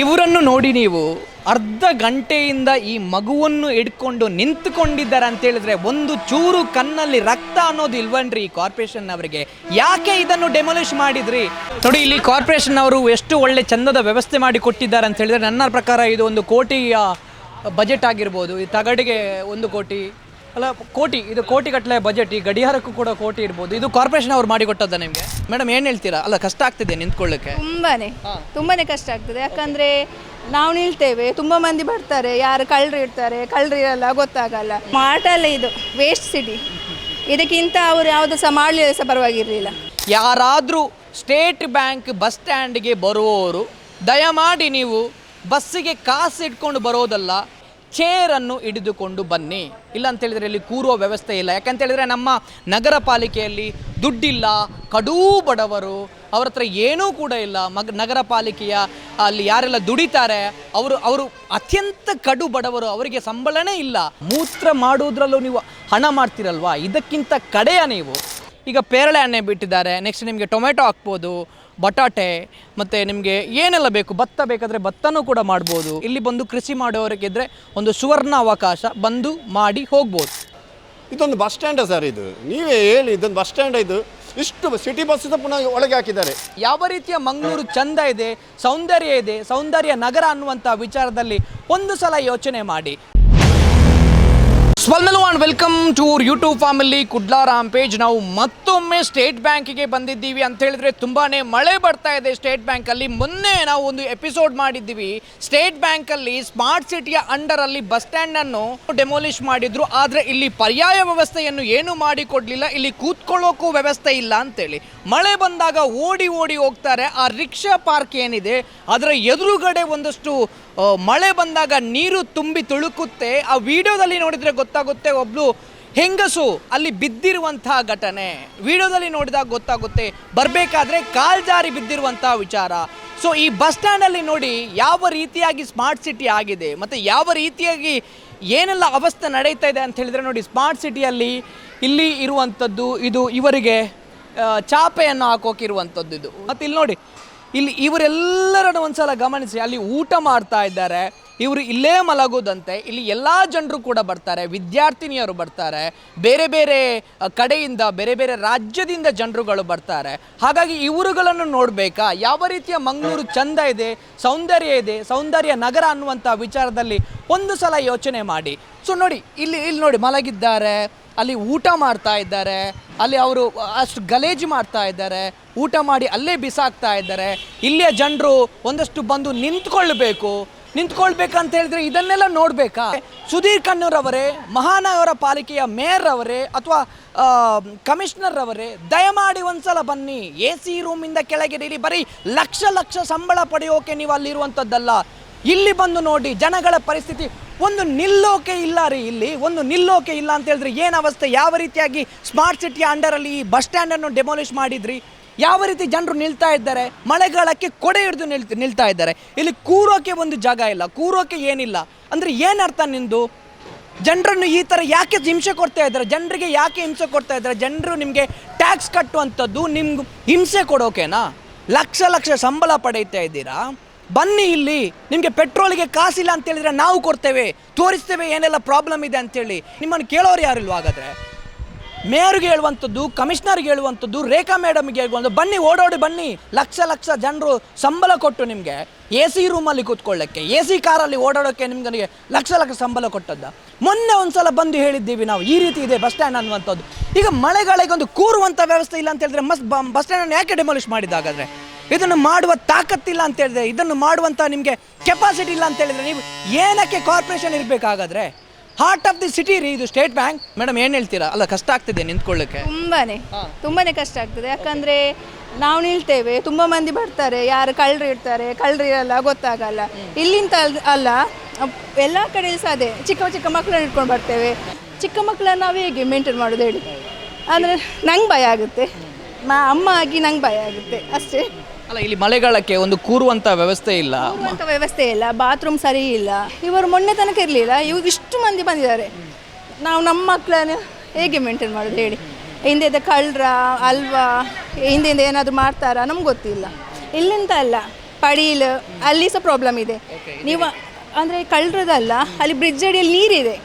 ಇವರನ್ನು ನೋಡಿ ನೀವು ಅರ್ಧ ಗಂಟೆಯಿಂದ ಈ ಮಗುವನ್ನು ಹಿಡ್ಕೊಂಡು ನಿಂತುಕೊಂಡಿದ್ದಾರೆ ಅಂತ ಹೇಳಿದ್ರೆ ಒಂದು ಚೂರು ಕಣ್ಣಲ್ಲಿ ರಕ್ತ ಅನ್ನೋದು ಇಲ್ವನ್ರಿ ಈ ಕಾರ್ಪೊರೇಷನ್ ಅವರಿಗೆ ಯಾಕೆ ಇದನ್ನು ಡೆಮೊಲಿಷ್ ಮಾಡಿದ್ರಿ? ನೋಡಿ, ಇಲ್ಲಿ ಕಾರ್ಪೊರೇಷನ್ ಅವರು ಎಷ್ಟು ಒಳ್ಳೆ ಚಂದದ ವ್ಯವಸ್ಥೆ ಮಾಡಿ ಕೊಟ್ಟಿದ್ದಾರೆ ಅಂತ ಹೇಳಿದ್ರೆ ನನ್ನ ಪ್ರಕಾರ ಇದು ಒಂದು ಕೋಟಿಯ ಬಜೆಟ್ ಆಗಿರ್ಬೋದು. ಈ ತಗಡಿಗೆ ಒಂದು ಕೋಟಿ ಅಲ್ಲ ಕೋಟಿ ಇದು ಕೋಟಿ ಕಟ್ಟಲೆ ಬಜೆಟ್ ಈ ಗಡಿಯಾರಕ್ಕೂ ಕೂಡ ಕೋಟಿ ಇರ್ಬೋದು. ಇದು ಕಾರ್ಪೊರೇಷನ್ ಅವ್ರು ಮಾಡಿಕೊಟ್ಟದ್ದ ನಿಮಗೆ? ಮೇಡಮ್ ಏನು ಹೇಳ್ತೀರಾ? ಅಲ್ಲ ಕಷ್ಟ ಆಗ್ತಿದೆ ನಿಂತ್ಕೊಳ್ಳಿಕ್ಕೆ. ತುಂಬಾನೇ ತುಂಬಾನೇ ಕಷ್ಟ ಆಗ್ತದೆ. ಯಾಕಂದ್ರೆ ನಾವು ನಿಲ್ತೇವೆ ತುಂಬ ಮಂದಿ ಬರ್ತಾರೆ. ಯಾರು ಕಳ್ಳರು ಇರ್ತಾರೆ ಕಳ್ಳರು ಇರಲ್ಲ ಗೊತ್ತಾಗಲ್ಲ. ಮಾಟಲ್ಲ ಇದು ವೇಸ್ಟ್ ಸಿಟಿ ಇದಕ್ಕಿಂತ ಅವರು ಯಾವುದು ಸಹ ಮಾಡಲಿಲ್ಲ ಸಹ ಪರವಾಗಿರಲಿಲ್ಲ. ಯಾರಾದರೂ ಸ್ಟೇಟ್ ಬ್ಯಾಂಕ್ ಬಸ್ ಸ್ಟ್ಯಾಂಡ್ಗೆ ಬರುವವರು ದಯಮಾಡಿ ನೀವು ಬಸ್ಸಿಗೆ ಕಾಸು ಇಟ್ಕೊಂಡು ಬರೋದಲ್ಲ ಚೇರನ್ನು ಹಿಡಿದುಕೊಂಡು ಬನ್ನಿ. ಇಲ್ಲ ಅಂತ ಹೇಳಿದ್ರೆ ಇಲ್ಲಿ ಕೂರುವ ವ್ಯವಸ್ಥೆ ಇಲ್ಲ. ಯಾಕಂತ ಹೇಳಿದ್ರೆ ನಮ್ಮ ನಗರ ಪಾಲಿಕೆಯಲ್ಲಿ ದುಡ್ಡಿಲ್ಲ, ಕಡೂ ಬಡವರು, ಅವ್ರ ಹತ್ರ ಏನೂ ಕೂಡ ಇಲ್ಲ. ಮಗ, ನಗರ ಪಾಲಿಕೆಯ ಅಲ್ಲಿ ಯಾರೆಲ್ಲ ದುಡಿತಾರೆ, ಅವರು ಅವರು ಅತ್ಯಂತ ಕಡು ಬಡವರು, ಅವರಿಗೆ ಸಂಬಳನೇ ಇಲ್ಲ. ಮೂತ್ರ ಮಾಡುವುದ್ರಲ್ಲೂ ನೀವು ಹಣ ಮಾಡ್ತಿರಲ್ವಾ? ಇದಕ್ಕಿಂತ ಕಡೆಯ ನೀವು. ಈಗ ಪೇರಳೆ ಹಣ್ಣೆ ಬಿಟ್ಟಿದ್ದಾರೆ. ನೆಕ್ಸ್ಟ್ ನಿಮಗೆ ಟೊಮೆಟೊ ಹಾಕ್ಬೋದು. ಬಟಾಟೆ ಮತ್ತು ನಿಮಗೆ ಏನೆಲ್ಲ ಬೇಕು? ಭತ್ತ ಬೇಕಾದರೆ ಭತ್ತನೂ ಕೂಡ ಮಾಡ್ಬೋದು. ಇಲ್ಲಿ ಬಂದು ಕೃಷಿ ಮಾಡೋರಿಗಿದ್ರೆ ಒಂದು ಸುವರ್ಣ ಅವಕಾಶ. ಬಂದು ಮಾಡಿ ಹೋಗ್ಬೋದು. ಇದೊಂದು ಬಸ್ ಸ್ಟ್ಯಾಂಡ್ ಸರ್ ಇದು. ನೀವೇ ಹೇಳಿ ಇದೊಂದು ಬಸ್ ಸ್ಟ್ಯಾಂಡ್ ಇದು. ಇಷ್ಟು ಸಿಟಿ ಬಸ್ ಪುನಃ ಒಳಗೆ ಹಾಕಿದ್ದಾರೆ. ಯಾವ ರೀತಿಯ ಮಂಗಳೂರು ಚಂದ ಇದೆ ಸೌಂದರ್ಯ ಇದೆ ಸೌಂದರ್ಯ ನಗರ ಅನ್ನುವಂಥ ವಿಚಾರದಲ್ಲಿ ಒಂದು ಸಲ ಯೋಚನೆ ಮಾಡಿ. ಸ್ಪಲ್ಮೆಲು and welcome to YouTube family ಕುಡ್ಲಾರಾಮ್ page ನಾವು ಮತ್ತೊಮ್ಮೆ ಸ್ಟೇಟ್ ಬ್ಯಾಂಕಿಗೆ ಬಂದಿದ್ದೀವಿ ಅಂತ ಹೇಳಿದ್ರೆ ತುಂಬಾನೇ ಮಳೆ ಬರ್ತಾ ಇದೆ ಸ್ಟೇಟ್ ಬ್ಯಾಂಕಲ್ಲಿ ಮೊನ್ನೆ ನಾವು ಒಂದು ಎಪಿಸೋಡ್ ಮಾಡಿದ್ದೀವಿ. ಸ್ಟೇಟ್ ಬ್ಯಾಂಕಲ್ಲಿ ಸ್ಮಾರ್ಟ್ ಸಿಟಿಯ ಅಂಡರಲ್ಲಿ ಬಸ್ ಸ್ಟ್ಯಾಂಡನ್ನು ಡೆಮೋಲಿಷ್ ಮಾಡಿದ್ರು. ಆದರೆ ಇಲ್ಲಿ ಪರ್ಯಾಯ ವ್ಯವಸ್ಥೆಯನ್ನು ಏನು ಮಾಡಿಕೊಡ್ಲಿಲ್ಲ. ಇಲ್ಲಿ ಕೂತ್ಕೊಳ್ಳೋಕ್ಕೂ ವ್ಯವಸ್ಥೆ ಇಲ್ಲ ಅಂತೇಳಿ. ಮಳೆ ಬಂದಾಗ ಓಡಿ ಓಡಿ ಹೋಗ್ತಾರೆ. ಆ ರಿಕ್ಷಾ ಪಾರ್ಕ್ ಏನಿದೆ, ಅದರ ಎದುರುಗಡೆ ಒಂದಷ್ಟು ಮಳೆ ಬಂದಾಗ ನೀರು ತುಂಬಿ ತುಳುಕುತ್ತೆ. ಆ ವಿಡಿಯೋದಲ್ಲಿ ನೋಡಿದರೆ ಗೊತ್ತಾಗುತ್ತೆ ಒಬ್ಬಳು ಹೆಂಗಸು ಅಲ್ಲಿ ಬಿದ್ದಿರುವಂತಹ ಘಟನೆ. ವಿಡಿಯೋದಲ್ಲಿ ನೋಡಿದಾಗ ಗೊತ್ತಾಗುತ್ತೆ ಬರಬೇಕಾದ್ರೆ ಕಾಲ್ಜಾರಿ ಬಿದ್ದಿರುವಂತಹ ವಿಚಾರ. ಸೊ ಈ ಬಸ್ ಸ್ಟ್ಯಾಂಡಲ್ಲಿ ನೋಡಿ ಯಾವ ರೀತಿಯಾಗಿ ಸ್ಮಾರ್ಟ್ ಸಿಟಿ ಆಗಿದೆ, ಮತ್ತು ಯಾವ ರೀತಿಯಾಗಿ ಏನೆಲ್ಲ ಅವಸ್ಥೆ ನಡೀತಾ ಇದೆ ಅಂತ ಹೇಳಿದರೆ ನೋಡಿ ಸ್ಮಾರ್ಟ್ ಸಿಟಿಯಲ್ಲಿ ಇಲ್ಲಿ ಇರುವಂಥದ್ದು ಇದು ಇವರಿಗೆ ಚಾಪೆಯನ್ನು ಹಾಕೋಕಿರುವಂಥದ್ದು ಇದು. ಮತ್ತು ಇಲ್ಲಿ ನೋಡಿ ಇಲ್ಲಿ ಇವರೆಲ್ಲರನ್ನು ಒಂದ್ಸಲ ಗಮನಿಸಿ, ಅಲ್ಲಿ ಊಟ ಮಾಡ್ತಾ ಇದ್ದಾರೆ. ಇವರು ಇಲ್ಲೇ ಮಲಗೋದಂತೆ. ಇಲ್ಲಿ ಎಲ್ಲ ಜನರು ಕೂಡ ಬರ್ತಾರೆ, ವಿದ್ಯಾರ್ಥಿನಿಯರು ಬರ್ತಾರೆ, ಬೇರೆ ಬೇರೆ ಕಡೆಯಿಂದ, ಬೇರೆ ಬೇರೆ ರಾಜ್ಯದಿಂದ ಜನರುಗಳು ಬರ್ತಾರೆ. ಹಾಗಾಗಿ ಇವರುಗಳನ್ನು ನೋಡಬೇಕಾ? ಯಾವ ರೀತಿಯ ಮಂಗಳೂರು ಚಂದ ಇದೆ, ಸೌಂದರ್ಯ ಇದೆ, ಸೌಂದರ್ಯ ನಗರ ಅನ್ನುವಂಥ ವಿಚಾರದಲ್ಲಿ ಒಂದು ಸಲ ಯೋಚನೆ ಮಾಡಿ. ಸೊ, ನೋಡಿ, ಇಲ್ಲಿ ಇಲ್ಲಿ ನೋಡಿ, ಮಲಗಿದ್ದಾರೆ. ಅಲ್ಲಿ ಊಟ ಮಾಡ್ತಾ ಇದ್ದಾರೆ, ಅಲ್ಲಿ ಅವರು ಅಷ್ಟು ಗಲೇಜು ಮಾಡ್ತಾ ಇದ್ದಾರೆ, ಊಟ ಮಾಡಿ ಅಲ್ಲೇ ಬಿಸಾಕ್ತಾ ಇದ್ದಾರೆ. ಇಲ್ಲಿಯ ಜನರು ಒಂದಷ್ಟು ಬಂದು ನಿಂತ್ಕೊಳ್ಬೇಕು. ನಿಂತ್ಕೊಳ್ಬೇಕಂತ ಹೇಳಿದ್ರೆ ಇದನ್ನೆಲ್ಲ ನೋಡಬೇಕಾ? ಸುಧೀರ್ ಕಣ್ಣೂರ್ ಅವರೇ ಮಹಾನಗರ ಪಾಲಿಕೆಯ ಮೇಯರ್ ಅವರೇ ಅಥವಾ ಕಮಿಷನರ್ ಅವರೇ, ದಯಮಾಡಿ ಒಂದ್ಸಲ ಬನ್ನಿ. ಎ ಸಿ ರೂಮಿಂದ ಕೆಳಗೆ ಇಳಿ ಬರೀ ಲಕ್ಷ ಲಕ್ಷ ಸಂಬಳ ಪಡೆಯೋಕೆ ನೀವು ಅಲ್ಲಿರುವಂಥದ್ದಲ್ಲ. ಇಲ್ಲಿ ಬಂದು ನೋಡಿ ಜನಗಳ ಪರಿಸ್ಥಿತಿ. ಒಂದು ನಿಲ್ಲೋಕೆ ಇಲ್ಲ ರೀ ಇಲ್ಲಿ. ಒಂದು ನಿಲ್ಲೋಕೆ ಇಲ್ಲ ಅಂತ ಹೇಳಿದ್ರೆ ಏನು ಅವಸ್ಥೆ? ಯಾವ ರೀತಿಯಾಗಿ ಸ್ಮಾರ್ಟ್ ಸಿಟಿಯ ಅಂಡರಲ್ಲಿ ಈ ಬಸ್ ಸ್ಟ್ಯಾಂಡನ್ನು ಡೆಮಾಲಿಷ್ ಮಾಡಿದ್ರಿ? ಯಾವ ರೀತಿ ಜನರು ನಿಲ್ತಾ ಇದ್ದಾರೆ? ಮಳೆಗಾಲಕ್ಕೆ ಕೊಡೆ ಹಿಡಿದು ನಿಲ್, ನಿಲ್ತಾ ಇದ್ದಾರೆ. ಇಲ್ಲಿ ಕೂರೋಕೆ ಒಂದು ಜಾಗ ಇಲ್ಲ. ಕೂರೋಕೆ ಏನಿಲ್ಲ. ಅಂದರೆ ಏನರ್ಥ ನಿಂದು? ಜನರನ್ನು ಈ ಥರ ಯಾಕೆ ಹಿಂಸೆ ಕೊಡ್ತಾ ಇದ್ದಾರೆ? ಜನರಿಗೆ ಯಾಕೆ ಹಿಂಸೆ ಕೊಡ್ತಾ ಇದ್ದಾರೆ? ಜನರು ನಿಮಗೆ ಟ್ಯಾಕ್ಸ್ ಕಟ್ಟುವಂಥದ್ದು ನಿಮ್ಗೆ ಹಿಂಸೆ ಕೊಡೋಕೆನಾ? ಲಕ್ಷ ಲಕ್ಷ ಸಂಬಳ ಪಡೀತಾ ಇದ್ದೀರಾ? ಬನ್ನಿ ಇಲ್ಲಿ, ನಿಮಗೆ ಪೆಟ್ರೋಲಿಗೆ ಕಾಸಿಲ್ಲ ಅಂತ ಹೇಳಿದ್ರೆ ನಾವು ಕೊಡ್ತೇವೆ. ತೋರಿಸ್ತೇವೆ ಏನೆಲ್ಲ ಪ್ರಾಬ್ಲಮ್ ಇದೆ ಅಂತೇಳಿ. ನಿಮ್ಮನ್ನು ಕೇಳೋರು ಯಾರಿಲ್ವಾ ಹಾಗಾದರೆ. ಮೇಯರ್ಗೆ ಹೇಳುವಂಥದ್ದು, ಕಮಿಷನರ್ಗೆ ಹೇಳುವಂಥದ್ದು, ರೇಖಾ ಮೇಡಮ್ಗೆ ಹೇಳುವಂಥದ್ದು, ಬನ್ನಿ ಓಡೋಡಿ ಬನ್ನಿ. ಲಕ್ಷ ಲಕ್ಷ ಜನರು ಸಂಬಳ ಕೊಟ್ಟು ನಿಮಗೆ ಎ ಸಿ ರೂಮಲ್ಲಿ ಕೂತ್ಕೊಳ್ಳೋಕ್ಕೆ, ಎ ಸಿ ಕಾರಲ್ಲಿ ಓಡಾಡೋಕ್ಕೆ ನಿಮ್ಗೆ ಲಕ್ಷ ಲಕ್ಷ ಸಂಬಳ ಕೊಟ್ಟದ್ದ. ಮೊನ್ನೆ ಒಂದ್ಸಲ ಬಂದು ಹೇಳಿದ್ದೀವಿ ನಾವು, ಈ ರೀತಿ ಇದೆ ಬಸ್ ಸ್ಟ್ಯಾಂಡ್ ಅನ್ನುವಂಥದ್ದು. ಈಗ ಮಳೆಗಾಲಿಗೆ ಒಂದು ಕೂರುವಂಥ ವ್ಯವಸ್ಥೆ ಇಲ್ಲ ಅಂತ ಹೇಳಿದ್ರೆ ಮಸ್ ಬಸ್ ಸ್ಟ್ಯಾಂಡನ್ನು ಯಾಕೆ ಡೆಮಾಲಿಷ್ ಮಾಡಿದಾಗಾದ್ರೆ ಇದನ್ನು ಮಾಡುವ ತಾಕತ್ತಿಲ್ಲ ಅಂತ ಹೇಳಿದ್ರೆ ಇದನ್ನು ಮಾಡುವಂಥ ನಿಮಗೆ ಕೆಪಾಸಿಟಿ ಇಲ್ಲ ಅಂತ ಹೇಳಿದ್ರೆ ನೀವು ಏನಕ್ಕೆ ಕಾರ್ಪೊರೇಷನ್ ಇರಬೇಕಾಗಾದ್ರೆ ಹಾರ್ಟ್ ಆಫ್ ದಿ ಸಿಟಿ ರೀ ಇದು ಸ್ಟೇಟ್ ಬ್ಯಾಂಕ್ ಮೇಡಮ್ ಏನು ಹೇಳ್ತೀರಾ? ಅಲ್ಲ ಕಷ್ಟ ಆಗ್ತಿದೆ ನಿಂತ್ಕೊಳ್ಳಿಕ್ಕೆ ತುಂಬಾನೇ ತುಂಬಾನೇ ಕಷ್ಟ ಆಗ್ತದೆ. ಯಾಕಂದ್ರೆ ನಾವು ನಿಲ್ತೇವೆ ತುಂಬಾ ಮಂದಿ ಬರ್ತಾರೆ ಯಾರು ಕಳ್ಳರು ಇರ್ತಾರೆ ಕಳ್ಳರು ಇರಲ್ಲ ಗೊತ್ತಾಗಲ್ಲ. ಇಲ್ಲಿಂದ ಅಲ್- ಅಲ್ಲ ಎಲ್ಲ ಕಡೆ ಸಹ ಅದೇ ಚಿಕ್ಕ ಚಿಕ್ಕ ಮಕ್ಕಳನ್ನ ಇಟ್ಕೊಂಡು ಬರ್ತೇವೆ. ಚಿಕ್ಕ ಮಕ್ಕಳನ್ನ ನಾವು ಹೇಗೆ ಮೇಂಟೈನ್ ಮಾಡೋದು ಹೇಳಿ? ಅಂದರೆ ನಂಗೆ ಭಯ ಆಗುತ್ತೆ. ಮಾ ಅಮ್ಮ ಆಗಿ ನಂಗೆ ಭಯ ಆಗುತ್ತೆ ಅಷ್ಟೇ. ಅಲ್ಲ ಇಲ್ಲಿ ಮಳೆಗಾಲಕ್ಕೆ ಒಂದು ಕೂರುವಂತ ವ್ಯವಸ್ಥೆ ಇಲ್ಲ. ಅಂತ ವ್ಯವಸ್ಥೆ ಇಲ್ಲ ಬಾತ್ರೂಮ್ ಸರಿ ಇಲ್ಲ. ಇವರು ಮೊನ್ನೆ ತನಕ ಇರಲಿಲ್ಲ ಇವಾಗ ಇಷ್ಟು ಮಂದಿ ಬಂದಿದ್ದಾರೆ. ನಾವು ನಮ್ಮ ಮಕ್ಕಳನ್ನು ಹೇಗೆ ಮೇಂಟೈನ್ ಮಾಡೋದು ಹೇಳಿ? ಹಿಂದೆದ ಕಳ್ರ ಅಲ್ವಾ? ಹಿಂದೆಯಿಂದ ಏನಾದರೂ ಮಾಡ್ತಾರಾ? ನಮ್ಗೆ ಗೊತ್ತಿಲ್ಲ. ಇಲ್ಲಿಂದ ಅಲ್ಲ ಪಡೀಲ್ ಅಲ್ಲಿ ಸಹ ಪ್ರಾಬ್ಲಮ್ ಇದೆ. ನೀವು ಅಂದರೆ ಕಳ್ಳರದಲ್ಲ ಅಲ್ಲಿ ಬ್ರಿಡ್ಜ್ ಅಡಿಯಲ್ಲಿ ನೀರಿದೆ.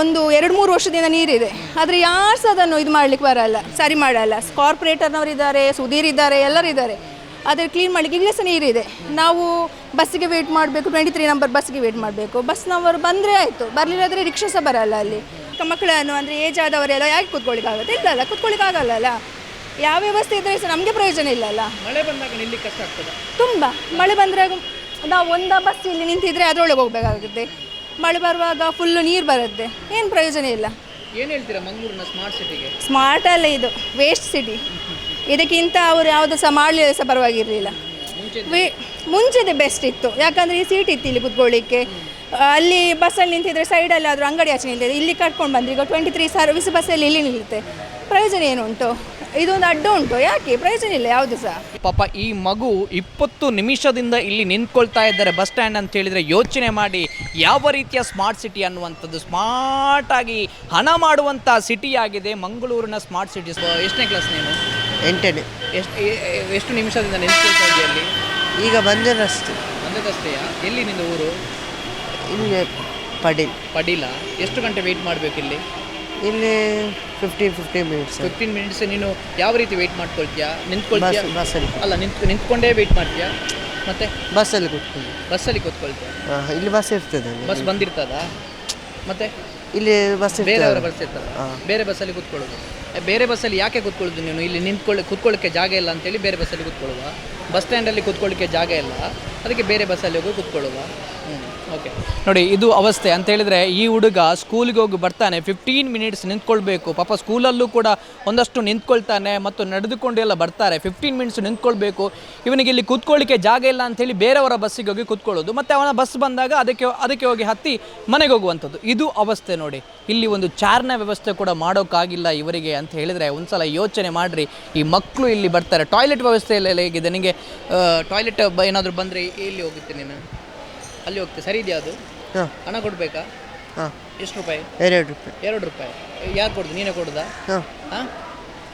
ಒಂದು ಎರಡು ಮೂರು ವರ್ಷದಿಂದ ನೀರಿದೆ. ಆದರೆ ಯಾರು ಸಹ ಅದನ್ನು ಇದು ಮಾಡ್ಲಿಕ್ಕೆ ಬರಲ್ಲ ಸರಿ ಮಾಡಲ್ಲ. ಕಾರ್ಪೊರೇಟರ್ನವರು ಇದ್ದಾರೆ ಸುಧೀರ್ ಇದ್ದಾರೆ ಎಲ್ಲರೂ ಆದರೆ ಕ್ಲೀನ್ ಮಾಡಲಿಕ್ಕೆ ಈಗ ಸಹ ನೀರಿದೆ ನಾವು ಬಸ್ಸಿಗೆ ವೇಟ್ ಮಾಡಬೇಕು ಟ್ವೆಂಟಿ ತ್ರೀ ನಂಬರ್ ಬಸ್ಸಿಗೆ ವೇಟ್ ಮಾಡಬೇಕು. ಬಸ್ನವರು ಬಂದರೆ ಆಯಿತು. ಬರಲಿಲ್ಲಾದರೆ ರಿಕ್ಷಾ ಸಹ ಬರಲ್ಲ ಅಲ್ಲಿ. ಮಕ್ಕಳನ್ನು ಅಂದರೆ ಏಜ್ ಆದವರೆಲ್ಲ ಯಾಕೆ ಕೂತ್ಕೊಳ್ಳಿಕ್ಕಾಗುತ್ತೆ? ಇಲ್ಲಲ್ಲ ಕೂತ್ಕೊಳ್ಳಿಕ್ಕಾಗಲ್ಲ ಯಾವ ವ್ಯವಸ್ಥೆ ಇದ್ದರೆ ಸಹ ನಮಗೆ ಪ್ರಯೋಜನ ಇಲ್ಲಲ್ಲ. ಮಳೆ ಬಂದಾಗ ನಿಲ್ಲಿಕ್ಕೆ ಕಷ್ಟ ಆಗ್ತದೆ? ತುಂಬ. ಮಳೆ ಬಂದರೆ ನಾವು ಒಂದು ಬಸ್ ಇಲ್ಲಿ ನಿಂತಿದ್ರೆ ಅದರೊಳಗೆ ಹೋಗಬೇಕಾಗುತ್ತೆ. ಮಳೆ ಬರುವಾಗ ಫುಲ್ಲು ನೀರು ಬರುತ್ತೆ. ಏನು ಪ್ರಯೋಜನ ಇಲ್ಲ. ಏನು ಹೇಳ್ತೀರಾ ಮಂಗಳೂರಿನ ಸ್ಮಾರ್ಟ್ ಸಿಟಿಗೆ ಸ್ಮಾರ್ಟ್ ಅಲ್ಲ ಇದು. ವೇಸ್ಟ್ ಸಿಟಿ ಇದಕ್ಕಿಂತ ಅವರು ಯಾವುದು ಸಹ ಮಾಡಲಿಲ್ಲ ಸಹ ಪರವಾಗಿರಲಿಲ್ಲ. ಮುಂಚೆದೆ ಬೆಸ್ಟ್ ಇತ್ತು. ಯಾಕಂದರೆ ಈ ಸೀಟ್ ಇತ್ತು ಇಲ್ಲಿ ಕುತ್ಕೊಳ್ಳಿಕ್ಕೆ. ಅಲ್ಲಿ ಬಸ್ಸಲ್ಲಿ ನಿಂತಿದ್ರೆ ಸೈಡಲ್ಲಿ ಆದರೂ ಅಂಗಡಿ ಆಚೆ ನಿಂತಿದೆ ಇಲ್ಲಿ ಕಟ್ಕೊಂಡು ಬಂದ್ರೆ ಈಗ ಟ್ವೆಂಟಿ ತ್ರೀ ಸರ್ವಿಸ್ ಬಸ್ಸಲ್ಲಿ ಇಲ್ಲಿ ನಿಲ್ಲುತ್ತೆ. ಪ್ರಯೋಜನ ಏನು ಉಂಟು? ಇದೊಂದು ಅಡ್ಡ ಉಂಟು. ಯಾಕೆ? ಪ್ರಯೋಜನ ಇಲ್ಲ ಯಾವುದು ಸಹ. ಪಾಪ ಈ ಮಗು ಇಪ್ಪತ್ತು ನಿಮಿಷದಿಂದ ಇಲ್ಲಿ ನಿಂತ್ಕೊಳ್ತಾ ಇದ್ದಾರೆ ಬಸ್ ಸ್ಟ್ಯಾಂಡ್ ಅಂತ ಹೇಳಿದರೆ ಯೋಚನೆ ಮಾಡಿ ಯಾವ ರೀತಿಯ ಸ್ಮಾರ್ಟ್ ಸಿಟಿ ಅನ್ನುವಂಥದ್ದು. ಸ್ಮಾರ್ಟ್ ಆಗಿ ಹಣ ಮಾಡುವಂಥ ಸಿಟಿ ಆಗಿದೆ. ಮಂಗಳೂರಿನ ಸ್ಮಾರ್ಟ್ ಸಿಟಿ ಎಷ್ಟನೇ ಕ್ಲಾಸ್ ನೀನು? ಎಂಟನೇ. ಎಷ್ಟು ಎಷ್ಟು ನಿಮಿಷದಿಂದ ನೆನೆಸ್ಕೊಳ್ತಾ ಇದೆಯಾ ಅಲ್ಲಿ? ಈಗ ಬಂದ ರಸ್ತೆ ಬಂದ ರಸ್ತೆಯಾ ಎಲ್ಲಿ ನಿಂದ ಊರು? ಇಲ್ಲಿ ಪಡೀಲ್. ಪಡೀಲ? ಎಷ್ಟು ಗಂಟೆ ವೆಯ್ಟ್ ಮಾಡಬೇಕು ಇಲ್ಲಿ? ಇಲ್ಲಿ fifteen fifteen minutes fifteen minutes ನೀನು ಯಾವ ರೀತಿ ವೆಯ್ಟ್ ಮಾಡ್ಕೊಳ್ತೀಯಾ? ನಿಂತ್ಕೊಳ್ತೀಯಾ? ಬಸ್ ಬಸ್ಸಲ್ಲಿ ಅಲ್ಲ ನಿಂತ್ ನಿಂತ್ಕೊಂಡೇ ವೆಯ್ಟ್ ಮಾಡ್ತೀಯಾ? ಮತ್ತೆ? ಬಸ್ಸಲ್ಲಿ ಕೂತ್ಕೊಂಡು ಬಸ್ಸಲ್ಲಿ ಕೂತ್ಕೊಳ್ತೀಯಾ? ಹಾಂ ಇಲ್ಲಿ ಬಸ್ ಇರ್ತದೆ ಬಸ್ ಬಂದಿರ್ತದಾ? ಮತ್ತೆ? ಇಲ್ಲಿ ಬಸ್ ಬೇರೆಯವರ ಇರ್ತದೆ ಬಸ್ ಇರ್ತದ ಬೇರೆ ಬಸ್ಸಲ್ಲಿ ಕೂತ್ಕೊಳ್ಳೋದು. ಬೇರೆ ಬಸ್ಸಲ್ಲಿ ಯಾಕೆ ಕೂತ್ಕೊಳ್ಳೋದು ನೀನು? ಇಲ್ಲಿ ನಿಂತ್ಕೊಳ್ಳಿ ಕೂತ್ಕೊಳ್ಳೋಕ್ಕೆ ಜಾಗ ಇಲ್ಲ ಅಂತೇಳಿ ಬೇರೆ ಬಸ್ಸಲ್ಲಿ ಕೂತ್ಕೊಳ್ಳುವ. ಬಸ್ ಸ್ಟ್ಯಾಂಡಲ್ಲಿ ಕೂತ್ಕೊಳ್ಳಿಕ್ಕೆ ಜಾಗ ಇಲ್ಲ. ಅದಕ್ಕೆ ಬೇರೆ ಬಸ್ಸಲ್ಲಿ ಹೋಗಿ ಕೂತ್ಕೊಳ್ಳುವ. ಓಕೆ ನೋಡಿ, ಇದು ಅವಸ್ಥೆ. ಅಂತ ಹೇಳಿದ್ರೆ ಈ ಹುಡುಗ ಸ್ಕೂಲಿಗೆ ಹೋಗಿ ಬರ್ತಾನೆ ಫಿಫ್ಟೀನ್ ಮಿನಿಟ್ಸ್ ನಿಂತ್ಕೊಳ್ಬೇಕು. ಪಾಪ ಸ್ಕೂಲಲ್ಲೂ ಕೂಡ ಒಂದಷ್ಟು ನಿಂತ್ಕೊಳ್ತಾನೆ ಮತ್ತು ನಡೆದುಕೊಂಡು ಎಲ್ಲ ಬರ್ತಾರೆ. ಫಿಫ್ಟೀನ್ ಮಿನಿಟ್ಸ್ ನಿಂತ್ಕೊಳ್ಬೇಕು. ಇವನಿಗೆ ಇಲ್ಲಿ ಕೂತ್ಕೊಳ್ಳಿಕ್ಕೆ ಜಾಗ ಇಲ್ಲ ಅಂಥೇಳಿ ಬೇರೆಯವರ ಬಸ್ಸಿಗೆ ಹೋಗಿ ಕೂತ್ಕೊಳ್ಳೋದು. ಮತ್ತು ಅವನ ಬಸ್ ಬಂದಾಗ ಅದಕ್ಕೆ ಅದಕ್ಕೆ ಹೋಗಿ ಹತ್ತಿ ಮನೆಗೆ ಹೋಗುವಂಥದ್ದು. ಇದು ಅವಸ್ಥೆ ನೋಡಿ. ಇಲ್ಲಿ ಒಂದು ಚಾರ್ನ ವ್ಯವಸ್ಥೆ ಕೂಡ ಮಾಡೋಕ್ಕಾಗಿಲ್ಲ ಇವರಿಗೆ ಅಂತ ಹೇಳಿದರೆ ಒಂದ್ಸಲ ಯೋಚನೆ ಮಾಡಿರಿ. ಈ ಮಕ್ಕಳು ಇಲ್ಲಿ ಬರ್ತಾರೆ. ಟಾಯ್ಲೆಟ್ ವ್ಯವಸ್ಥೆ ಎಲ್ಲ ಹೇಗಿದೆ? ನನಗೆ ಟಾಯ್ಲೆಟ್ ಏನಾದರೂ ಬಂದರೆ ಎಲ್ಲಿ ಹೋಗುತ್ತೆ ನೀನು? ಅಲ್ಲಿ ಹೋಗ್ತೆ. ಸರಿ ಇದೆಯಾ ಅದು? ಹಾಂ. ಹಣ ಕೊಡಬೇಕಾ? ಹಾಂ. ಎಷ್ಟು ರೂಪಾಯಿ? ಎರಡು ರೂಪಾಯಿ. ಎರಡು ರೂಪಾಯಿ. ಯಾರು ಕೊಡ್ದು? ನೀನೇ ಕೊಡ್ದಾ? ಹಾಂ. ಹಾಂ?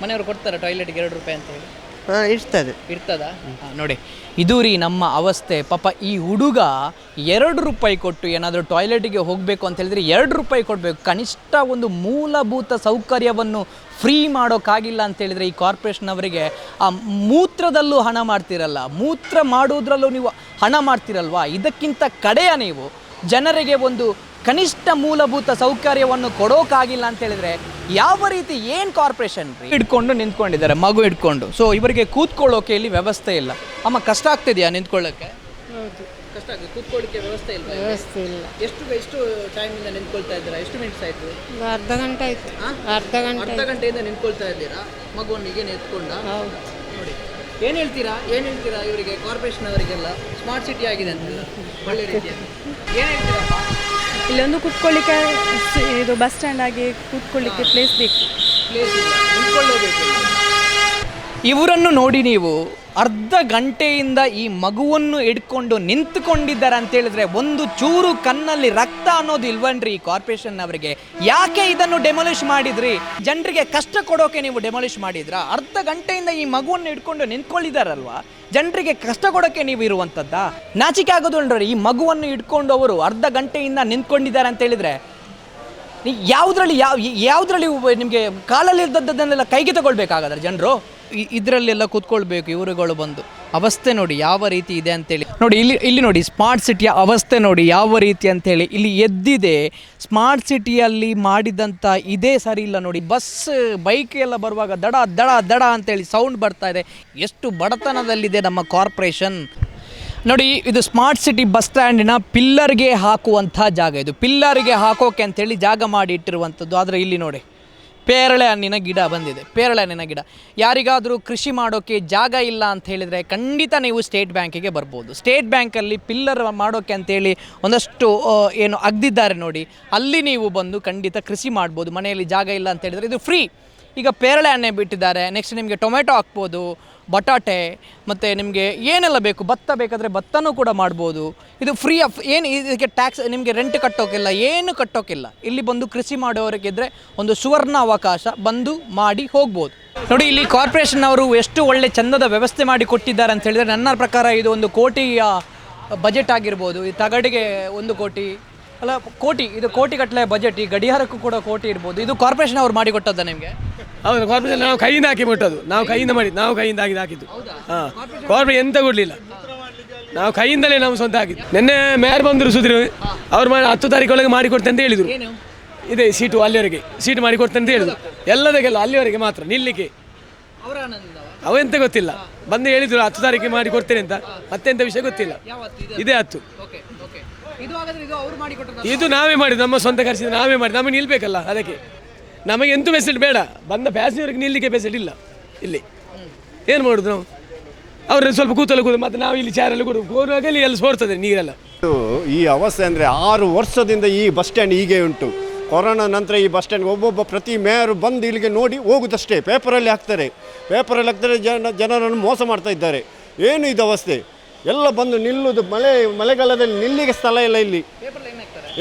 ಮನೆಯವರು ಕೊಡ್ತಾರೆ ಟಾಯ್ಲೆಟ್ಗೆ ಎರಡು ರೂಪಾಯಿ ಅಂತ ಹೇಳಿ. ಇರ್ತದೆ. ಇರ್ತದ? ನೋಡಿ. ಇದು ರೀ ನಮ್ಮ ಅವಸ್ಥೆ. ಪಾಪ ಈ ಹುಡುಗ ಎರಡು ರೂಪಾಯಿ ಕೊಟ್ಟು ಏನಾದರೂ ಟಾಯ್ಲೆಟಿಗೆ ಹೋಗಬೇಕು ಅಂತ ಹೇಳಿದ್ರೆ ಎರಡು ರೂಪಾಯಿ ಕೊಡಬೇಕು. ಕನಿಷ್ಠ ಒಂದು ಮೂಲಭೂತ ಸೌಕರ್ಯವನ್ನು ಫ್ರೀ ಮಾಡೋಕ್ಕಾಗಿಲ್ಲ ಅಂತ ಹೇಳಿದರೆ ಈ ಕಾರ್ಪೊರೇಷನ್ ಅವರಿಗೆ ಆ ಮೂತ್ರದಲ್ಲೂ ಹಣ ಮಾಡ್ತಿರಲ್ಲ. ಮೂತ್ರ ಮಾಡೋದ್ರಲ್ಲೂ ನೀವು ಹಣ ಮಾಡ್ತಿರಲ್ವಾ? ಇದಕ್ಕಿಂತ ಕಡೆಯ ನೀವು ಜನರಿಗೆ ಒಂದು ಕನಿಷ್ಠ ಮೂಲಭೂತ ಸೌಕರ್ಯವನ್ನು ಕೊಡೋಕಾಗಿಲ್ಲ ಅಂತ ಹೇಳಿದ್ರೆ ಯಾವ ರೀತಿ ಏನು ಕಾರ್ಪೊರೇಷನ್ ಹಿಡ್ಕೊಂಡು ನಿಂತ್ಕೊಂಡಿದ್ದಾರೆ ಮಗು ಹಿಡ್ಕೊಂಡು ಸೊ ಇವರಿಗೆ ಕೂತ್ಕೊಳ್ಳೋಕೆ ಇಲ್ಲಿ ವ್ಯವಸ್ಥೆ ಇಲ್ಲ. ಅಮ್ಮ ಕಷ್ಟ ಆಗ್ತಿದೆಯಾ ನಿಂತ್ಕೊಳ್ಳೋಕೆ? ಕಷ್ಟ ಆಗ್ತದೆ ಕೂತ್ಕೊಳ್ಳಿಕ್ಕೆ ವ್ಯವಸ್ಥೆ ಇಲ್ಲ. ವ್ಯವಸ್ಥೆ ಇಲ್ಲ. ಎಷ್ಟು ಎಷ್ಟು ಟೈಮಿಂದ ನಿಂತ್ಕೊಳ್ತಾ ಇದ್ದೀರಾ? ಎಷ್ಟು ಮಿನಿಟ್ಸ್ ಆಯಿತು? ಅರ್ಧ ಗಂಟೆ ಆಯ್ತು. ಅರ್ಧ ಗಂಟೆ ಅರ್ಧ ಗಂಟೆಯಿಂದ ನಿಂತ್ಕೊಳ್ತಾ ಇದ್ದೀರಾ? ಮಗುವನ್ನಿಗೆ ಎತ್ಕೊಂಡ ಹೌದು. ನೋಡಿ. ಏನು ಹೇಳ್ತೀರಾ? ಏನು ಹೇಳ್ತೀರಾ ಇವರಿಗೆ ಕಾರ್ಪೊರೇಷನ್ ಅವರಿಗೆಲ್ಲ? ಸ್ಮಾರ್ಟ್ ಸಿಟಿ ಆಗಿದೆ ಅಂತ. ಒಳ್ಳೆ ರೀತಿಯ ಏನು ಹೇಳ್ತೀರಪ್ಪ ಇಲ್ಲೊಂದು ಕೂತ್ಕೊಳ್ಳಿಕ್ಕೆ ಇದು ಬಸ್ ಸ್ಟ್ಯಾಂಡ್ ಆಗಿ ಕೂತ್ಕೊಳ್ಳಿಕ್ಕೆ ಪ್ಲೇಸ್ ಬೇಕು. ಇವರನ್ನು ನೋಡಿ ನೀವು ಅರ್ಧ ಗಂಟೆಯಿಂದ ಈ ಮಗುವನ್ನು ಹಿಡ್ಕೊಂಡು ನಿಂತುಕೊಂಡಿದ್ದಾರೆ ಅಂತ ಹೇಳಿದ್ರೆ ಒಂದು ಚೂರು ಕಣ್ಣಲ್ಲಿ ರಕ್ತ ಅನ್ನೋದು ಇಲ್ವನ್ರಿ ಈ ಕಾರ್ಪೊರೇಷನ್ ಅವರಿಗೆ ಯಾಕೆ ಇದನ್ನು ಡೆಮೊಲಿಷ್ ಮಾಡಿದ್ರಿ? ಜನರಿಗೆ ಕಷ್ಟ ಕೊಡೋಕೆ ನೀವು ಡೆಮೊಲಿಷ್ ಮಾಡಿದ್ರಾ? ಅರ್ಧ ಗಂಟೆಯಿಂದ ಈ ಮಗುವನ್ನು ಹಿಡ್ಕೊಂಡು ನಿಂತ್ಕೊಂಡಿದ್ದಾರಲ್ವಾ? ಜನರಿಗೆ ಕಷ್ಟ ಕೊಡೋಕೆ ನೀವು ಇರುವಂಥದ್ದಾ? ನಾಚಿಕೆ ಆಗೋದು ಈ ಮಗುವನ್ನು ಹಿಡ್ಕೊಂಡು ಅವರು ಅರ್ಧ ಗಂಟೆಯಿಂದ ನಿಂತ್ಕೊಂಡಿದ್ದಾರೆ ಅಂತ ಹೇಳಿದ್ರೆ? ಯಾವುದ್ರಲ್ಲಿ ಯಾವ ಯಾವುದ್ರಲ್ಲಿ ನಿಮಗೆ ಕಾಲಲ್ಲಿ ಇದ್ದದ್ದನ್ನೆಲ್ಲ ಕೈಗೆ ತಗೊಳ್ಬೇಕಾಗದ್ರೆ ಜನರು? ಇದರಲ್ಲೆಲ್ಲ ಕೂತ್ಕೊಳ್ಬೇಕು, ಇವರುಗಳು ಬಂದು. ಅವಸ್ಥೆ ನೋಡಿ ಯಾವ ರೀತಿ ಇದೆ ಅಂತೇಳಿ. ನೋಡಿ, ಇಲ್ಲಿ ಇಲ್ಲಿ ನೋಡಿ, ಸ್ಮಾರ್ಟ್ ಸಿಟಿಯ ಅವಸ್ಥೆ ನೋಡಿ ಯಾವ ರೀತಿ ಅಂತೇಳಿ. ಇಲ್ಲಿ ಎದ್ದಿದೆ, ಸ್ಮಾರ್ಟ್ ಸಿಟಿಯಲ್ಲಿ ಮಾಡಿದಂಥ ಇದೇ ಸರಿ ಇಲ್ಲ ನೋಡಿ. ಬಸ್, ಬೈಕ್ ಎಲ್ಲ ಬರುವಾಗ ದಡ ದಡ ದಡ ಅಂತೇಳಿ ಸೌಂಡ್ ಬರ್ತಾ ಇದೆ. ಎಷ್ಟು ಬಡತನದಲ್ಲಿದೆ ನಮ್ಮ ಕಾರ್ಪೊರೇಷನ್. ನೋಡಿ, ಇದು ಸ್ಮಾರ್ಟ್ ಸಿಟಿ ಬಸ್ ಸ್ಟ್ಯಾಂಡಿನ ಪಿಲ್ಲರ್ಗೆ ಹಾಕುವಂಥ ಜಾಗ ಇದು. ಪಿಲ್ಲರ್ಗೆ ಹಾಕೋಕೆ ಅಂತೇಳಿ ಜಾಗ ಮಾಡಿ ಇಟ್ಟಿರುವಂಥದ್ದು. ಆದರೆ ಇಲ್ಲಿ ನೋಡಿ ಪೇರಳೆ ಹಣ್ಣಿನ ಗಿಡ ಬಂದಿದೆ. ಪೇರಳೆ ಹಣ್ಣಿನ ಗಿಡ. ಯಾರಿಗಾದರೂ ಕೃಷಿ ಮಾಡೋಕ್ಕೆ ಜಾಗ ಇಲ್ಲ ಅಂತ ಹೇಳಿದರೆ ಖಂಡಿತ ನೀವು ಸ್ಟೇಟ್ ಬ್ಯಾಂಕಿಗೆ ಬರ್ಬೋದು. ಸ್ಟೇಟ್ ಬ್ಯಾಂಕಲ್ಲಿ ಪಿಲ್ಲರ್ ಮಾಡೋಕ್ಕೆ ಅಂತೇಳಿ ಒಂದಷ್ಟು ಏನು ಅಗ್ದಿದ್ದಾರೆ ನೋಡಿ. ಅಲ್ಲಿ ನೀವು ಬಂದು ಖಂಡಿತ ಕೃಷಿ ಮಾಡ್ಬೋದು. ಮನೆಯಲ್ಲಿ ಜಾಗ ಇಲ್ಲ ಅಂತ ಹೇಳಿದರೆ ಇದು ಫ್ರೀ. ಈಗ ಪೇರಳೆ ಹಣ್ಣೆ ಬಿಟ್ಟಿದ್ದಾರೆ. ನೆಕ್ಸ್ಟ್ ನಿಮಗೆ ಟೊಮೆಟೊ ಹಾಕ್ಬೋದು. ಬಟಾಟೆ, ಮತ್ತು ನಿಮಗೆ ಏನೆಲ್ಲ ಬೇಕು? ಭತ್ತ ಬೇಕಾದರೆ ಭತ್ತನೂ ಕೂಡ ಮಾಡ್ಬೋದು. ಇದು ಫ್ರೀ ಆಫ್ ಏನು ಇದಕ್ಕೆ ಟ್ಯಾಕ್ಸ್ ನಿಮಗೆ ರೆಂಟ್ ಕಟ್ಟೋಕ್ಕಿಲ್ಲ ಏನು ಕಟ್ಟೋಕ್ಕಿಲ್ಲ ಇಲ್ಲಿ ಬಂದು ಕೃಷಿ ಮಾಡೋರಿಗಿದ್ರೆ ಒಂದು ಸುವರ್ಣ ಅವಕಾಶ ಬಂದು ಮಾಡಿ ಹೋಗ್ಬೋದು. ನೋಡಿ, ಇಲ್ಲಿ ಕಾರ್ಪೊರೇಷನ್ ಅವರು ಎಷ್ಟು ಒಳ್ಳೆ ಚಂದದ ವ್ಯವಸ್ಥೆ ಮಾಡಿ ಕೊಟ್ಟಿದ್ದಾರೆ ಅಂತ ಹೇಳಿದರೆ, ನನ್ನ ಪ್ರಕಾರ ಇದು ಒಂದು ಕೋಟಿಯ ಬಜೆಟ್ ಆಗಿರ್ಬೋದು. ಈ ತಗಡಿಗೆ ಒಂದು ಕೋಟಿ, ಅಲ್ಲ, ಕೋಟಿ, ಇದು ಕೋಟಿ ಗಟ್ಟಲೆ ಬಜೆಟ್ ಈ ಗಡಿಯಾರಕ್ಕೂ ಕೂಡ ಕೋಟಿ ಇರ್ಬೋದು. ಇದು ಕಾರ್ಪೊರೇಷನ್ ಅವ್ರು ಮಾಡಿಕೊಟ್ಟದ್ದ ನಿಮಗೆ? ಹೌದು ಕಾರ್ಪೊರೇಷನ್ ನಾವು ಕೈಯಿಂದ ಹಾಕಿ ಮುಟ್ಟೋದು. ನಾವು ಕೈಯಿಂದ ಮಾಡಿ ನಾವು ಕೈಯಿಂದ ಆಗಿದ್ದು ಹಾಕಿದ್ದು. ಹಾಂ ಕಾರ್ಪೊರೇಟ್ ಎಂತ ಕೊಡಲಿಲ್ಲ. ನಾವು ಕೈಯಿಂದಲೇ ನಾವು ಸ್ವಂತ ಹಾಕಿದ್ದು. ನಿನ್ನೆ ಮೇಯರ್ ಬಂದರು ಸುದ್ರಿ ಅವ್ರು ಮಾಡಿ ಹತ್ತು ತಾರೀಕೊಳಗೆ ಒಳಗೆ ಮಾಡಿಕೊಡ್ತೆ ಅಂತ ಹೇಳಿದರು. ಇದೆ ಸೀಟು ಅಲ್ಲಿವರೆಗೆ ಸೀಟು ಮಾಡಿ ಕೊಡ್ತೆ ಅಂತ ಹೇಳಿದ್ರು. ಎಲ್ಲದಕ್ಕೆಲ್ಲ ಅಲ್ಲಿವರೆಗೆ ಮಾತ್ರ ನಿಲ್ಲಿಕ್ಕೆ. ಅವೆಂತ ಗೊತ್ತಿಲ್ಲ. ಬಂದು ಹೇಳಿದ್ರು ಹತ್ತು ತಾರೀಕು ಮಾಡಿ ಕೊಡ್ತೇನೆ ಅಂತ ಮತ್ತೆಂತ ವಿಷಯ ಗೊತ್ತಿಲ್ಲ. ಇದೇ? ಹತ್ತು. ಇದು ನಾವೇ ಮಾಡಿದ್ದು ನಮ್ಮ ಸ್ವಂತ ಖರ್ಚಿಂದ ನಾವೇ ಮಾಡಿ ನಮಗೆ ನಿಲ್ಬೇಕಲ್ಲ ಅದಕ್ಕೆ. ನಮಗೆ ಎಂತೂ ಫೆಸಿಲಿಟಿ ಬೇಡ. ಬಂದ ಪ್ಯಾಸೆಂಜರ್ಗೆ ನಿಲ್ಲಿಕ್ಕೆ ಫೆಸಿಲಿಟಿ ಇಲ್ಲ. ಇಲ್ಲಿ. ಏನು ಮಾಡೋದು ನಾವು? ಅವ್ರನ್ನ ಸ್ವಲ್ಪ ಕೂತಲ್ಲಿ ಕೂತು ಮತ್ತೆ ನಾವು ಇಲ್ಲಿ ಚಾರಲ್ಲಿ ಕೊಡು ಹೋಗುವಾಗ ಇಲ್ಲಿ ಎಲ್ಲ ಸೋರ್ತದೆ ನೀರೆಲ್ಲ. ಈ ಅವಸ್ಥೆ ಅಂದರೆ ಆರು ವರ್ಷದಿಂದ ಈ ಬಸ್ ಸ್ಟ್ಯಾಂಡ್ ಹೀಗೆ ಉಂಟು. ಕೊರೋನಾ ನಂತರ ಈ ಬಸ್ ಸ್ಟ್ಯಾಂಡ್ ಒಬ್ಬೊಬ್ಬ ಪ್ರತಿ ಮೇಯರು ಬಂದು ಇಲ್ಲಿಗೆ ನೋಡಿ ಹೋಗುದಷ್ಟೇ. ಪೇಪರಲ್ಲಿ ಹಾಕ್ತಾರೆ. ಪೇಪರಲ್ಲಿ ಹಾಕ್ತಾರೆ ಜನ, ಜನರನ್ನು ಮೋಸ ಮಾಡ್ತಾ ಇದ್ದಾರೆ. ಏನು ಇದು ಅವಸ್ಥೆ? ಎಲ್ಲ ಬಂದು ನಿಲ್ಲುದು ಮಳೆ, ಮಳೆಗಾಲದಲ್ಲಿ ನಿಲ್ಲಿಗೆ ಸ್ಥಳ ಇಲ್ಲ ಇಲ್ಲಿ.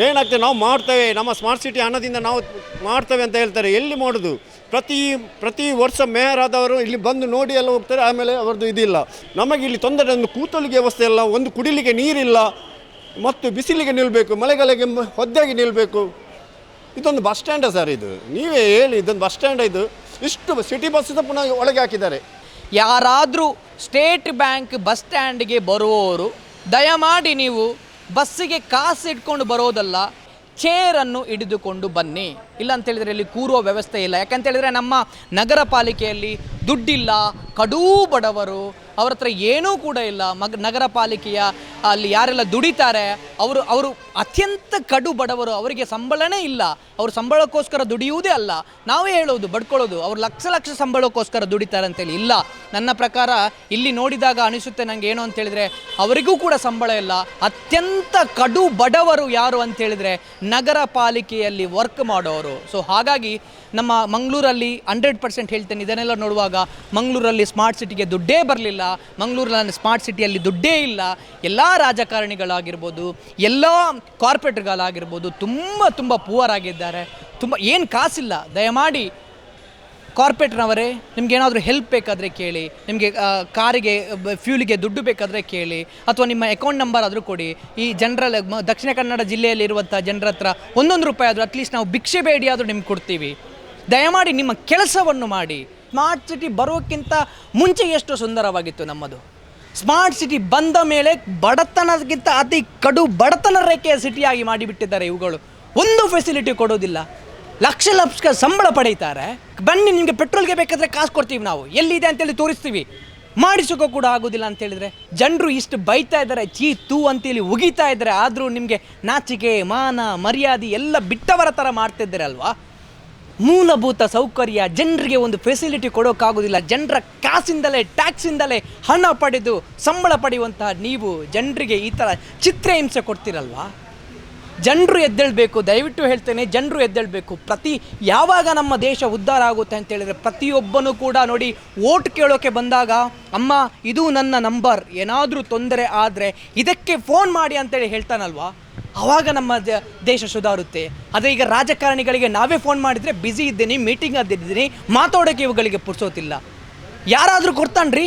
ಏನಾಗ್ತದೆ, ನಾವು ಮಾಡ್ತೇವೆ, ನಮ್ಮ ಸ್ಮಾರ್ಟ್ ಸಿಟಿ ಹಣದಿಂದ ನಾವು ಮಾಡ್ತೇವೆ ಅಂತ ಹೇಳ್ತಾರೆ. ಎಲ್ಲಿ ಮಾಡೋದು? ಪ್ರತಿ ಪ್ರತಿ ವರ್ಷ ಮೇಯರ್ ಆದವರು ಇಲ್ಲಿ ಬಂದು ನೋಡಿ ಎಲ್ಲ ಹೋಗ್ತಾರೆ, ಆಮೇಲೆ ಅವ್ರದ್ದು ಇದಿಲ್ಲ. ನಮಗೆ ಇಲ್ಲಿ ತೊಂದರೆ, ಒಂದು ಕೂತಲಿಗೆ ವ್ಯವಸ್ಥೆ ಇಲ್ಲ, ಒಂದು ಕುಡಿಲಿಕ್ಕೆ ನೀರಿಲ್ಲ, ಮತ್ತು ಬಿಸಿಲಿಗೆ ನಿಲ್ಲಬೇಕು ಮಳೆಗಾಲಕ್ಕೆ ಹೊದ್ದೆಗೆ ನಿಲ್ಲಬೇಕು ಇದೊಂದು ಬಸ್ ಸ್ಟ್ಯಾಂಡ ಸರ್ ಇದು? ನೀವೇ ಹೇಳಿ, ಇದೊಂದು ಬಸ್ ಸ್ಟ್ಯಾಂಡ್ ಇದು? ಇಷ್ಟು ಸಿಟಿ ಬಸ್ ಪುನಃ ಒಳಗೆ ಹಾಕಿದ್ದಾರೆ. ಯಾರಾದರೂ ಸ್ಟೇಟ್ ಬ್ಯಾಂಕ್ ಬಸ್ ಸ್ಟ್ಯಾಂಡ್ಗೆ ಬರುವವರು, ದಯಮಾಡಿ ನೀವು ಬಸ್ಸಿಗೆ ಕಾಸು ಇಟ್ಕೊಂಡು ಬರೋದಲ್ಲ ಚೇರನ್ನು ಹಿಡಿದುಕೊಂಡು ಬನ್ನಿ. ಇಲ್ಲ ಅಂತ ಹೇಳಿದ್ರೆ ಇಲ್ಲಿ ಕೂರುವ ವ್ಯವಸ್ಥೆ ಇಲ್ಲ. ಯಾಕಂತ ಹೇಳಿದ್ರೆ ನಮ್ಮ ನಗರ ಪಾಲಿಕೆಯಲ್ಲಿ ದುಡ್ಡಿಲ್ಲ ಕಡೂ ಬಡವರು ಅವ್ರ ಹತ್ರ ಏನೂ ಕೂಡ ಇಲ್ಲ. ಮಗ್, ನಗರ ಪಾಲಿಕೆಯ ಅಲ್ಲಿ ಯಾರೆಲ್ಲ ದುಡಿತಾರೆ, ಅವರು ಅವರು ಅತ್ಯಂತ ಕಡು ಬಡವರು, ಅವರಿಗೆ ಸಂಬಳನೇ ಇಲ್ಲ. ಅವರು ಸಂಬಳಕ್ಕೋಸ್ಕರ ದುಡಿಯುವುದೇ ಅಲ್ಲ. ನಾವೇ ಹೇಳೋದು, ಬಡ್ಕೊಳ್ಳೋದು, ಅವ್ರು ಲಕ್ಷ ಲಕ್ಷ ಸಂಬಳಕ್ಕೋಸ್ಕರ ದುಡಿತಾರೆ ಅಂತೇಳಿ. ಇಲ್ಲ. ನನ್ನ ಪ್ರಕಾರ ಇಲ್ಲಿ ನೋಡಿದಾಗ ಅನಿಸುತ್ತೆ ನನಗೆ ಏನು ಅಂತ ಹೇಳಿದ್ರೆ, ಅವರಿಗೂ ಕೂಡ ಸಂಬಳ ಇಲ್ಲ. ಅತ್ಯಂತ ಕಡು ಬಡವರು ಯಾರು ಅಂತ ಹೇಳಿದ್ರೆ, ನಗರ ಪಾಲಿಕೆಯಲ್ಲಿ ವರ್ಕ್ ಮಾಡೋರು. ಸೊ ಹಾಗಾಗಿ ನಮ್ಮ ಮಂಗಳೂರಲ್ಲಿ ಹಂಡ್ರೆಡ್ ಪರ್ಸೆಂಟ್ ಹೇಳ್ತೇನೆ, ಇದನ್ನೆಲ್ಲ ನೋಡುವಾಗ ಮಂಗಳೂರಲ್ಲಿ ಸ್ಮಾರ್ಟ್ ಸಿಟಿಗೆ ದುಡ್ಡೇ ಬರಲಿಲ್ಲ ಮಂಗಳೂರಲ್ಲಿ ಸ್ಮಾರ್ಟ್ ಸಿಟಿಯಲ್ಲಿ ದುಡ್ಡೇ ಇಲ್ಲ. ಎಲ್ಲ ರಾಜಕಾರಣಿಗಳಾಗಿರ್ಬೋದು, ಎಲ್ಲ ಕಾರ್ಪೊರೇಟ್ಗಳಾಗಿರ್ಬೋದು ತುಂಬ ತುಂಬ ಪೂವರ್ ಆಗಿದ್ದಾರೆ. ತುಂಬ, ಏನು ಕಾಸಿಲ್ಲ. ದಯಮಾಡಿ ಕಾರ್ಪೊರೇಟ್ನವರೇ ನಿಮ್ಗೆ ಏನಾದರೂ ಹೆಲ್ಪ್ ಬೇಕಾದರೆ ಕೇಳಿ, ನಿಮಗೆ ಕಾರಿಗೆ ಫ್ಯೂಲಿಗೆ ದುಡ್ಡು ಬೇಕಾದರೆ ಕೇಳಿ, ಅಥವಾ ನಿಮ್ಮ ಅಕೌಂಟ್ ನಂಬರ್ ಆದರೂ ಕೊಡಿ. ಈ ಜನರಲ್ ದಕ್ಷಿಣ ಕನ್ನಡ ಜಿಲ್ಲೆಯಲ್ಲಿರುವಂಥ ಜನರ ಹತ್ರ ಒಂದೊಂದು ರೂಪಾಯಿ ಆದರೂ ಅಟ್ಲೀಸ್ಟ್ ನಾವು ಭಿಕ್ಷೆ ಬೇಡಿ ಆದರೂ ನಿಮ್ಗೆ ಕೊಡ್ತೀವಿ. ದಯಮಾಡಿ ನಿಮ್ಮ ಕೆಲಸವನ್ನು ಮಾಡಿ. ಸ್ಮಾರ್ಟ್ ಸಿಟಿ ಬರೋಕ್ಕಿಂತ ಮುಂಚೆ ಎಷ್ಟು ಸುಂದರವಾಗಿತ್ತು ನಮ್ಮದು. ಸ್ಮಾರ್ಟ್ ಸಿಟಿ ಬಂದ ಮೇಲೆ ಬಡತನಕ್ಕಿಂತ ಅತಿ ಕಡು ಬಡತನ ರೇಖೆಯ ಸಿಟಿಯಾಗಿ ಮಾಡಿಬಿಟ್ಟಿದ್ದಾರೆ ಇವುಗಳು. ಒಂದು ಫೆಸಿಲಿಟಿ ಕೊಡೋದಿಲ್ಲ. ಲಕ್ಷ ಲಕ್ಷ ಸಂಬಳ ಪಡೀತಾರೆ. ಬನ್ನಿ ನಿಮಗೆ ಪೆಟ್ರೋಲ್ಗೆ ಬೇಕಾದರೆ ಕಾಸು ಕೊಡ್ತೀವಿ ನಾವು. ಎಲ್ಲಿದೆ ಅಂತೇಳಿ ತೋರಿಸ್ತೀವಿ. ಮಾಡಿಸೋಕೆ ಕೂಡ ಆಗೋದಿಲ್ಲ ಅಂತ ಹೇಳಿದ್ರೆ ಜನರು ಇಷ್ಟು ಬೈತಾ ಇದ್ದಾರೆ, ಚೀ ತೂ ಅಂತೇಳಿ ಉಗಿತಾ ಇದ್ದಾರೆ. ಆದರೂ ನಿಮಗೆ ನಾಚಿಕೆ, ಮಾನ, ಮರ್ಯಾದೆ ಎಲ್ಲ ಬಿಟ್ಟವರ ಥರ ಮಾಡ್ತಿದ್ದಾರೆ ಅಲ್ವಾ ಮೂಲಭೂತ ಸೌಕರ್ಯ, ಜನರಿಗೆ ಒಂದು ಫೆಸಿಲಿಟಿ ಕೊಡೋಕ್ಕಾಗೋದಿಲ್ಲ. ಜನರ ಕಾಸಿಂದಲೇ ಟ್ಯಾಕ್ಸಿಂದಲೇ ಹಣ ಪಡೆದು ಸಂಬಳ ಪಡೆಯುವಂತಹ ನೀವು ಜನರಿಗೆ ಈ ಥರ ಚಿತ್ರಹಿಂಸೆ ಕೊಡ್ತೀರಲ್ವಾ? ಜನರು ಎದ್ದೇಳಬೇಕು, ದಯವಿಟ್ಟು ಹೇಳ್ತೇನೆ, ಜನರು ಎದ್ದೇಳಬೇಕು. ಪ್ರತಿ ಯಾವಾಗ ನಮ್ಮ ದೇಶ ಉದ್ಧಾರ ಆಗುತ್ತೆ ಅಂತ ಹೇಳಿದ್ರೆ ಪ್ರತಿಯೊಬ್ಬನೂ ಕೂಡ ನೋಡಿ ಓಟ್ ಕೇಳೋಕೆ ಬಂದಾಗ, ಅಮ್ಮ, ಇದು ನನ್ನ ನಂಬರ್, ಏನಾದರೂ ತೊಂದರೆ ಆದರೆ ಇದಕ್ಕೆ ಫೋನ್ ಮಾಡಿ ಅಂತೇಳಿ ಹೇಳ್ತಾನಲ್ವಾ? ಆವಾಗ ನಮ್ಮ ದೇಶ ಸುಧಾರುತ್ತೆ. ಆದರೆ ಈಗ ರಾಜಕಾರಣಿಗಳಿಗೆ ನಾವೇ ಫೋನ್ ಮಾಡಿದರೆ ಬ್ಯುಸಿ ಇದ್ದೀನಿ ಮೀಟಿಂಗ್ ಅದಿದ್ದೀನಿ ಮಾತಾಡೋಕೆ ಇವುಗಳಿಗೆ ಪುರ್ಸೋತಿಲ್ಲ. ಯಾರಾದರೂ ಕೊಡ್ತಾನ್ರಿ?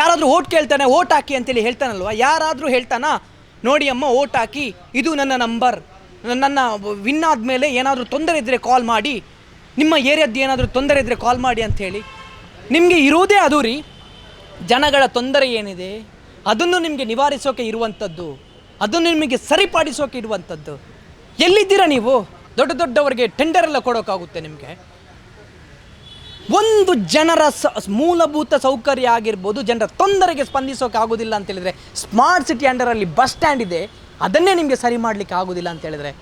ಯಾರಾದರೂ ಓಟ್ ಕೇಳ್ತಾನೆ ಓಟ್ ಹಾಕಿ ಅಂತೇಳಿ ಹೇಳ್ತಾನಲ್ವ? ಯಾರಾದರೂ ಹೇಳ್ತಾನಾ? ನೋಡಿ ಅಮ್ಮ ಓಟ್ ಹಾಕಿ, ಇದು ನನ್ನ ನಂಬರ್ ನನ್ನ ವಿನ್ ಆದಮೇಲೆ ಏನಾದರೂ ತೊಂದರೆ ಇದ್ದರೆ ಕಾಲ್ ಮಾಡಿ. ನಿಮ್ಮ ಏರಿಯಾದ್ದು ಏನಾದರೂ ತೊಂದರೆ ಇದ್ದರೆ ಕಾಲ್ ಮಾಡಿ ಅಂಥೇಳಿ. ನಿಮಗೆ ಇರೋದೇ ಅದು ರೀ ಜನಗಳ ತೊಂದರೆ ಏನಿದೆ? ಅದನ್ನು ನಿಮಗೆ ನಿವಾರಿಸೋಕೆ ಇರುವಂಥದ್ದು. ಅದನ್ನು ನಿಮಗೆ ಸರಿಪಡಿಸೋಕೆ ಇಡುವಂಥದ್ದು ಎಲ್ಲಿದ್ದೀರಾ ನೀವು? ದೊಡ್ಡ ದೊಡ್ಡವರಿಗೆ ಟೆಂಡರ್ ಎಲ್ಲ ಕೊಡೋಕ್ಕಾಗುತ್ತೆ ನಿಮಗೆ. ಒಂದು ಜನರ ಸ, ಮೂಲಭೂತ ಸೌಕರ್ಯ ಆಗಿರ್ಬೋದು, ಜನರ ತೊಂದರೆಗೆ ಸ್ಪಂದಿಸೋಕೆ ಆಗೋದಿಲ್ಲ ಅಂತ ಹೇಳಿದ್ರೆ ಸ್ಮಾರ್ಟ್ ಸಿಟಿ ಅಂಡರಲ್ಲಿ ಬಸ್ ಸ್ಟ್ಯಾಂಡ್ ಇದೆ, ಅದನ್ನೇ ನಿಮಗೆ ಸರಿ ಮಾಡಲಿಕ್ಕೆ ಆಗೋದಿಲ್ಲ ಅಂತ ಹೇಳಿದ್ರೆ